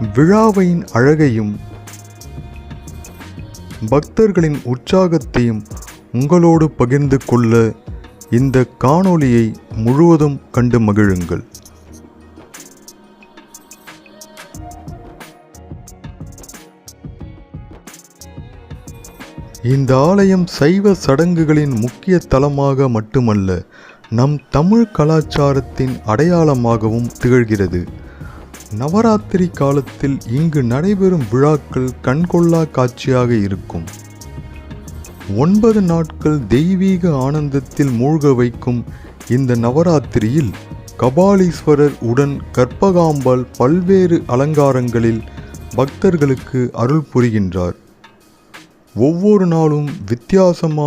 விழாவையின் அழகையும் பக்தர்களின் உற்சாகத்தையும் உங்களோடு பகிர்ந்து கொள்ள இந்த காணொளியை முழுவதும் கண்டு மகிழுங்கள். இந்த ஆலயம் சைவ சடங்குகளின் முக்கிய தலமாக மட்டுமல்ல நம் தமிழ் கலாச்சாரத்தின் அடையாளமாகவும் திகழ்கிறது. நவராத்திரி காலத்தில் இங்கு நடைபெறும் விழாக்கள் கண்கொள்ளா காட்சியாக இருக்கும். ஒன்பது நாட்கள் தெய்வீக ஆனந்தத்தில் மூழ்க வைக்கும் இந்த நவராத்திரியில் கபாலீஸ்வரர் உடன் கற்பகாம்பாள் பல்வேறு அலங்காரங்களில் பக்தர்களுக்கு அருள் புரிகின்றார். ஒவ்வொரு நாளும் வித்தியாசமான